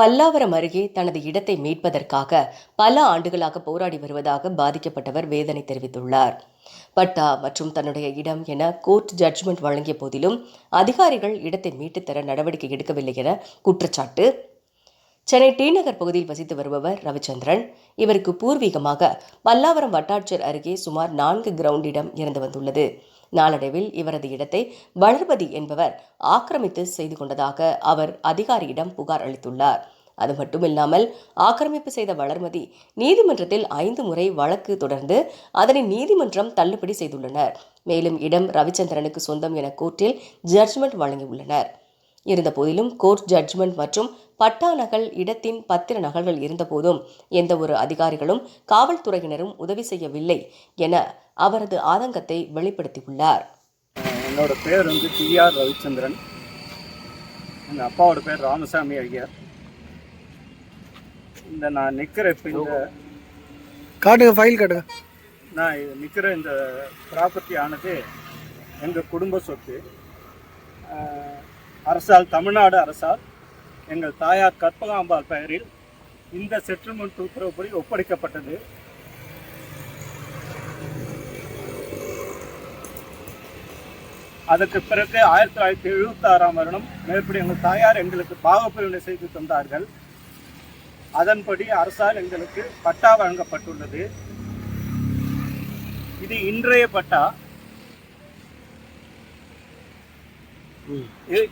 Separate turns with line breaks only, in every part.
பல்லாவரம் அருகே தனது இடத்தை மீட்பதற்காக பல ஆண்டுகளாக போராடி வருவதாக பாதிக்கப்பட்டவர் வேதனை தெரிவித்துள்ளார். பட்டா மற்றும் தன்னுடைய இடம் என கோர்ட் ஜட்ஜ்மெண்ட் வழங்கிய போதிலும் அதிகாரிகள் இடத்தை மீட்டுத் தர நடவடிக்கை எடுக்கவில்லை என குற்றச்சாட்டு. சென்னை டி நகர் பகுதியில் வசித்து வருபவர் ரவிச்சந்திரன். இவருக்கு பூர்வீகமாக பல்லாவரம் வட்டாட்சியர் அருகே சுமார் நான்கு கிரவுண்ட் இடம் இருந்து வந்துள்ளது. நாளடைவில் இவரது இடத்தை வளர்பதி என்பவர் ஆக்கிரமித்து செய்து கொண்டதாக அவர் அதிகாரியிடம் புகார் அளித்துள்ளார். அது மட்டுமில்லாமல் ஆக்கிரமிப்பு செய்த வளர்மதி நீதிமன்றத்தில் ஐந்து முறை வழக்கு தொடர்ந்து அதனை நீதிமன்றம் தள்ளுபடி செய்துள்ளனர். மேலும் இடம் ரவிச்சந்திரனுக்கு சொந்தம் என கோர்ட்டில் ஜட்ஜ்மெண்ட் வழங்கியுள்ளனர். இருந்தபோதிலும் கோர்ட் ஜட்ஜ்மெண்ட் மற்றும் பட்டா நகல் இடத்தின் பத்திர நகல்கள் இருந்தபோதும் எந்த ஒரு அதிகாரிகளும் காவல்துறையினரும் உதவி செய்யவில்லை என அவரது ஆதங்கத்தை வெளிப்படுத்தியுள்ளார்.
என்னோட பேர் வந்து டிஆர் ரவிச்சந்திரன். எங்கள் அப்பாவோட பேர் ராமசாமி ஐயர். இந்த நான் நிற்கிற இப்போ இந்த
காட்டுங்க ஃபைல் காட்டுங்க.
நான் நிற்கிற இந்த ப்ராப்பர்ட்டி ஆனது எங்கள் குடும்ப சொத்து. அரசால் தமிழ்நாடு அரசால் எங்கள் தாயார் கற்பகாம்பாள் பெயரில் இந்த செட்டில்மெண்ட் உத்தரவுப்படி ஒப்படைக்கப்பட்டது. அதற்கு பிறகு ஆயிரத்தி தொள்ளாயிரத்தி எழுபத்தி ஆறாம் வருடம் மேற்படி எங்கள் தாயார் எங்களுக்கு பாகப்பிரிவினை செய்து தந்தார்கள். அதன்படி அரசால் எங்களுக்கு பட்டா வழங்கப்பட்டுள்ளது. இது இன்றைய பட்டா.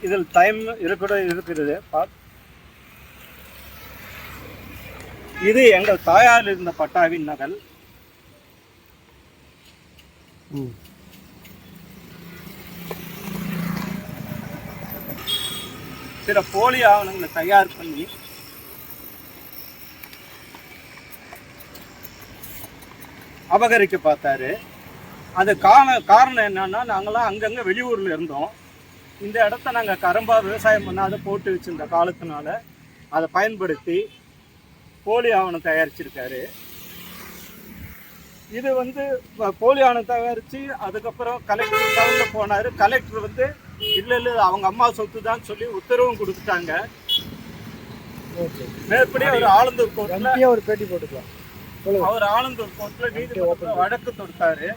இதில் டைம் இருக்கிற இருக்கிறது. இது எங்கள் தாயாரில் இருந்த பட்டாவின் நகல். சில போலி ஆவணங்களை தயார் பண்ணி அபகரிக்க பார்த்தாரு. அது காரண காரணம் என்னன்னா நாங்களாம் அங்கங்கே வெளியூரில் இருந்தோம். இந்த இடத்த நாங்கள் கரம்பா விவசாயம் பண்ணாத போட்டு வச்சிருந்த காலத்தினால அதை பயன்படுத்தி போலி ஆவணம் தயாரிச்சிருக்காரு. இது வந்து போலி ஆவணம் தயாரித்து அதுக்கப்புறம் கலெக்டர் கலந்து போனார். கலெக்டர் வந்து இல்லை இல்லை அவங்க அம்மா சொத்து தான் சொல்லி உத்தரவும் கொடுத்துட்டாங்க. மேற்படி அவர் ஆலந்தூர்
எம்டியாக ஒரு பேட்டி போட்டுக்கலாம்.
அவர் ஆலந்தூர் கோர்ட்ல நீதிமன்றத்தில் வழக்கு தொடுத்தாரு.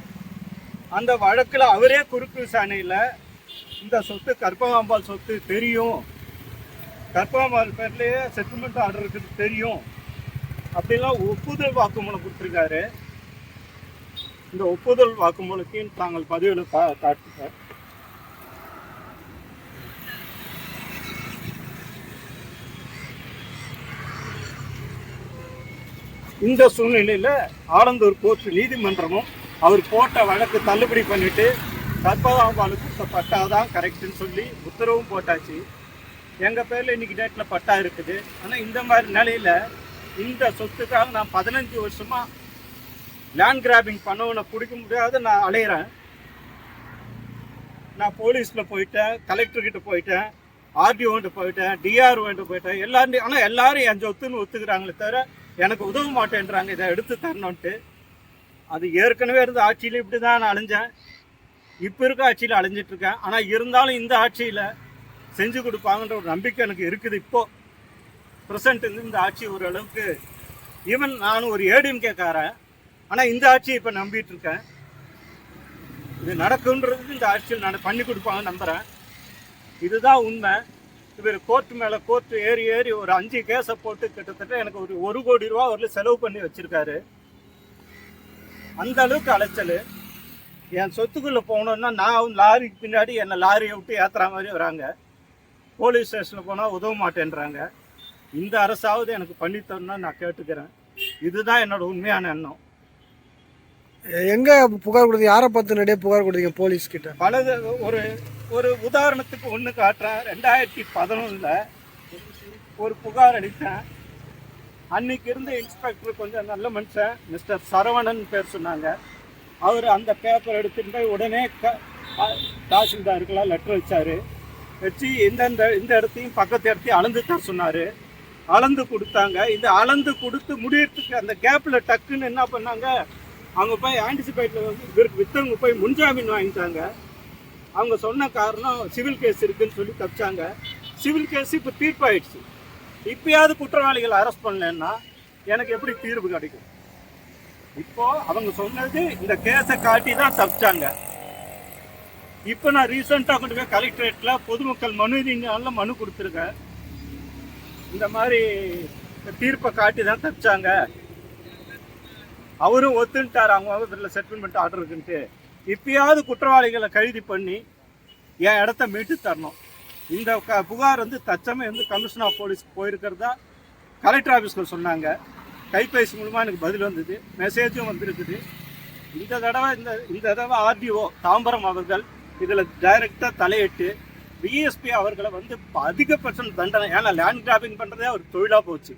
அந்த வழக்குல அவரே குறுக்கு விசாரணையில இந்த சொத்து கற்பகாம்பாள் சொத்து தெரியும். கற்பகாம்பாள் பேர்லயே செட்டில்மெண்ட் ஆர்டர் இருக்குது தெரியும். அப்படிலாம் ஒப்புதல் வாக்குமூலம் கொடுத்துருக்காரு. இந்த ஒப்புதல் வாக்குமூலத்தையும் தாங்கள் பதிவில் கா காட்டுங்க. இந்த சூழ்நிலையில் ஆலந்தூர் கோர்ட் நீதிமன்றமும் அவர் போட்ட வழக்கு தள்ளுபடி பண்ணிட்டு கற்பகாம்பாலுக்கு கொடுத்த பட்டா தான் கரெக்டுன்னு சொல்லி உத்தரவும் போட்டாச்சு. எங்கள் பேரில் இன்னைக்கு டேட்டில் பட்டா இருக்குது. ஆனால் இந்த மாதிரி நிலையில் இந்த சொத்துக்காக நான் பதினஞ்சு வருஷமாக லேண்ட் கிராபிங் பண்ணவனை பிடிக்க முடியாத நான் அலையிறேன். நான் போலீஸில் போயிட்டேன் கலெக்டர்கிட்ட போயிட்டேன் ஆர்டிஓன்ட்டு போயிட்டேன் டிஆர்ஓன்ட்டு போயிட்டேன். எல்லாரும் ஆனால் எல்லாரும் என் சொத்துன்னு ஒத்துக்கிறாங்களே தவிர எனக்கு உதவ மாட்டேன்றாங்க இதை எடுத்து தரணுன்ட்டு அது ஏற்கனவே இருந்த ஆட்சியில் இப்படி தான் நான் அழிஞ்சேன். இப்போ இருக்க ஆட்சியில் அழிஞ்சிட்ருக்கேன் ஆனால் இருந்தாலும் இந்த ஆட்சியில் செஞ்சு கொடுப்பாங்கன்ற ஒரு நம்பிக்கை எனக்கு இருக்குது இப்போது ப்ரெசண்ட் இந்த ஆட்சி ஓரளவுக்கு ஈவன் நான் ஒரு ஏடிஎம்கேக்காரன் ஆனால் இந்த ஆட்சியை இப்போ நம்பிகிட்ருக்கேன் இது நடக்குன்றது இந்த ஆட்சியில் நான் பண்ணி கொடுப்பாங்கன்னு நம்புகிறேன் இதுதான் உண்மை. இவர் கோர்ட் மேலே கோர்ட் ஏறி ஏறி ஒரு அஞ்சு கேஸை போட்டு கிட்டத்தட்ட எனக்கு ஒரு ஒரு கோடி ரூபா வரல செலவு பண்ணி வச்சிருக்காரு. அந்த அளவுக்கு அலைச்சல். என் சொத்துக்குள்ளே போகணுன்னா நான் லாரிக்கு பின்னாடி என்னை லாரியை விட்டு ஏற்றுற மாதிரி வராங்க. போலீஸ் ஸ்டேஷனில் போனால் உதவ மாட்டேன்றாங்க. இந்த அரசாவது எனக்கு பண்ணி தரணும்னு நான் கேட்டுக்கிறேன். இதுதான் என்னோட உண்மையான எண்ணம்.
எங்க புகார் கொடுத்தீங்க? யாரை பார்த்து நிறைய புகார் கொடுத்தீங்க போலீஸ் கிட்ட
பல ஒரு ஒரு உதாரணத்துக்கு ஒன்று காட்டுறேன். ரெண்டாயிரத்தி பதினொன்றில் ஒரு புகார் அளித்தேன். அன்னைக்கு இருந்த இன்ஸ்பெக்டர் கொஞ்சம் நல்ல மனுஷன் மிஸ்டர் சரவணன் பேர் சொன்னாங்க. அவர் அந்த பேப்பர் எடுத்துட்டு போய் உடனே க தாசில்தாருக்கெல்லாம் லெட்டர் வச்சார். வச்சு இந்தந்த இந்த இடத்தையும் பக்கத்து இடத்தையும் அளந்து தர சொன்னார். அளந்து கொடுத்தாங்க. இந்த அளந்து கொடுத்து முடியறதுக்கு அந்த கேப்பில் டக்குன்னு என்ன பண்ணாங்க? அவங்க போய் ஆன்டிசிபேட்டில் வந்து இவருக்கு வித்தவங்க போய் முன்ஜாமீன் வாங்கிட்டாங்க. அவங்க சொன்ன காரணம் சிவில் கேஸ் இருக்குன்னு சொல்லி தப்பிச்சாங்க. சிவில் கேஸ் இப்போ தீர்ப்பாயிடுச்சு. இப்பயாவது குற்றவாளிகளை அரெஸ்ட் பண்ணலன்னா எனக்கு எப்படி தீர்வு கிடைக்கும்? இப்போ அவங்க சொன்னது இந்த கேஸை காட்டி தான் தப்பிச்சாங்க. இப்போ நான் ரீசெண்டாக கொண்டு போய் கலெக்டரேட்டில் பொதுமக்கள் மனு நீங்க மனு கொடுத்துருக்கேன். இந்த மாதிரி தீர்ப்பை காட்டி தான் தப்பிச்சாங்க. அவரும் ஒத்துன்ட்டார். அவங்க அவங்க செட்டில்மெண்ட் ஆர்டர் இருக்குன்ட்டு. இப்பயாவது குற்றவாளிகளை கைது பண்ணி என் இடத்த மீட்டு தரணும். இந்த க புகார் வந்து தச்சமே வந்து கமிஷனர் ஆஃப் போலீஸ்க்கு போயிருக்கிறதா கலெக்டர் ஆஃபீஸில் சொன்னாங்க. கைபேசி மூலமாக எனக்கு பதில் வந்தது. மெசேஜும் வந்திருக்குது. இந்த தடவை இந்த இந்த தடவை ஆர்டிஓ தாம்பரம் அவர்கள் இதில் டைரெக்டாக தலையிட்டு பிஎஸ்பி அவர்களை வந்து அதிகபட்சம் தண்டனை ஏன்னா லேண்ட் கிராபிங் பண்ணுறதே ஒரு தொழிலாக போச்சு.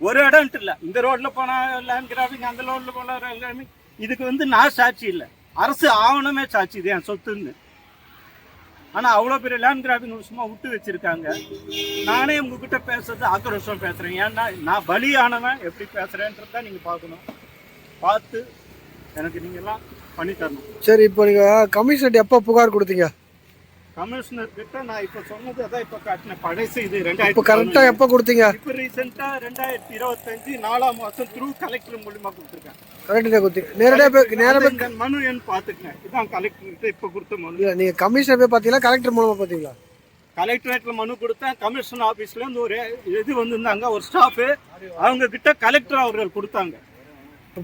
ஒரு இடம்ட்டு இல்லை. இந்த ரோட்டில் போனால் லேண்ட் கிராபிங் அந்த ரோட்டில் போனால் இதுக்கு வந்து நான் சாட்சி இல்லை. அரசு ஆவணமே சாட்சி இது என் சொத்துன்னு. ஆனால் அவ்வளோ பெரிய லேண்ட் கிராபிங் சும்மா விட்டு வச்சிருக்காங்க. நானே உங்ககிட்ட பேசுறது ஆக்ரோஷம் பேசுகிறேன் ஏன்னா நான் பலியானவன் எப்படி பேசுகிறேன்றது தான் நீங்கள் பார்க்கணும். பார்த்து எனக்கு நீங்கள்லாம் பண்ணி தரணும்.
சரி இப்போ நீங்கள் கமிஷன் எப்போ புகார் கொடுத்தீங்க?
கமிஷனர் கிட்ட நான் இப்போ சொன்னது அதான் இப்போ காட்டினேன் பழசு இது.
இப்போ
ரெண்டாயிரத்தி
கரெக்டா எப்போ கொடுத்தீங்க?
இப்போ ரீசெண்டாக ரெண்டாயிரத்தி இருபத்தஞ்சு நாலாம் மாதம் த்ரூ கலெக்டர் மூலியமா கொடுத்துருக்கேன்
கரெக்டாக கொடுத்தீங்க. நேரடியாக போய் நேரடியாக
இந்த மனு எண் பார்த்துக்கங்க. இதான் கலெக்டர் கிட்ட இப்போ கொடுத்த மனு.
இல்லை நீங்கள் கமிஷனர் போய் பார்த்தீங்களா? கலெக்டர் மூலமாக பார்த்தீங்களா?
கலெக்டரேட்ல மனு கொடுத்தேன். கமிஷன் ஆபீஸ்ல இருந்து ஒரு இது வந்திருந்தாங்க. ஒரு ஸ்டாஃப் அவங்க கிட்ட கலெக்டர் அவர்கள் கொடுத்தாங்க.
இப்போ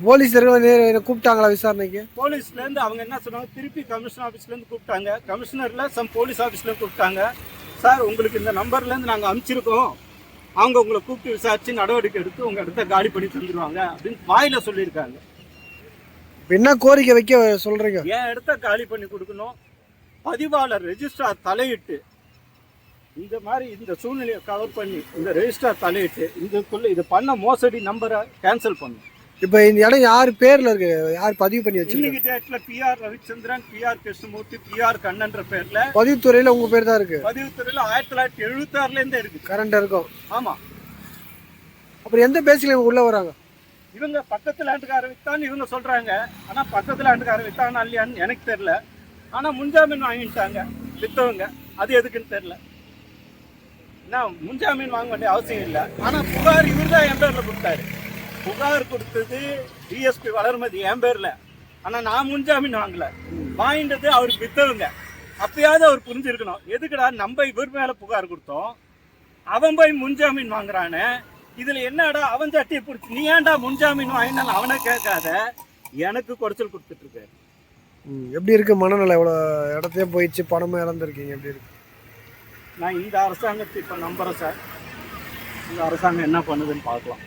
போலீஸர்கள் கூப்பிட்டாங்களா விசாரணைக்கு?
போலீஸ்ல இருந்து அவங்க என்ன சொன்னாங்க? திருப்பி கமிஷன் ஆபீஸ்ல இருந்து கூப்பிட்டாங்க. கமிஷனர்ல சம் போலீஸ் ஆபீஸ்ல இருந்து கூப்பிட்டாங்க. சார் உங்களுக்கு இந்த நம்பர்ல இருந்து நாங்க அனுப்பிச்சிருக்கோம் அவங்க உங்களை கூப்பிட்டு விசாரிச்சு நடவடிக்கை எடுத்து உங்க இடத்த காலி பண்ணி தந்துருவாங்க அப்படின்னு வாயில சொல்லியிருக்காங்க.
என்ன கோரிக்கை வைக்க சொல்கிறீங்க
என் இடத்த காலி பண்ணி கொடுக்கணும். பதிவாளர் ரெஜிஸ்ட்ரார் தலையிட்டு இந்த மாதிரி இந்த சூழ்நிலையை கவர் பண்ணி இந்த ரெஜிஸ்ட்ரார் தலையிட்டு இதுக்குள்ள இது பண்ண மோசடி நம்பரை கேன்சல் பண்ணும்
இப்போ இந்த இடம் யார் பேரில் இருக்கு? யார் பதிவு பண்ணி வச்சிருக்காங்க
டேட்ல PR Ravichandran PR Krishnamurthy PR கண்ணன்ற பேர்ல
பதிவுத்துறையில் உங்கள் பேர் தான் இருக்கு.
பதிவுத்துறையில ஆயிரத்தி தொள்ளாயிரத்தி எழுபத்தி ஆறுல இருந்தே இருக்கு.
கரண்ட் இருக்கும்.
ஆமா.
அப்புறம் எந்த பேசில் உள்ளே வராங்க?
இவங்க பக்கத்து லேண்டுக்கார வித்தான்னு இவங்க சொல்றாங்க. ஆனா பக்கத்து லேண்டுக்கார வித்தானா இல்லையான்னு எனக்கு தெரியல. ஆனா முன்ஜாமீன் வாங்கிட்டாங்க வித்தவங்க. அது எதுக்குன்னு தெரியல. என்ன முன்ஜாமீன் வாங்க வேண்டிய அவசியம் இல்லை. ஆனா புகார் இவர் தான் என் பேர்ல கொடுத்தாரு. புகார் கொடுத்தது டிஎஸ்பி வளர்மதி என் பேர்ல. ஆனா நான் முன்ஜாமீன் வாங்கல. வாங்கிட்டது அவருக்கு வித்தவங்க அப்பயாவது அவர் புரிஞ்சிருக்கணும். எதுக்குடா நம்ம இவர் மேல புகார் கொடுத்தோம்? அவன் போய் முன்ஜாமீன் வாங்குறானே. இதுல என்னடா அவன் சட்டியை பிடிச்சி நீ ஏன்டா முன்ஜாமீன் வாங்கினாலும் அவனை கேட்காத. எனக்கு குடைச்சல் கொடுத்துட்டு இருக்காரு
எப்படி இருக்கு மனநிலை? எவ்வளோ இடத்தையும் போயிடுச்சு பணமும் இழந்திருக்கீங்க. எப்படி இருக்கு?
நான் இந்த அரசாங்கத்தை இப்ப நம்புறேன் சார். இந்த அரசாங்கம் என்ன பண்ணுதுன்னு பார்க்கலாம்.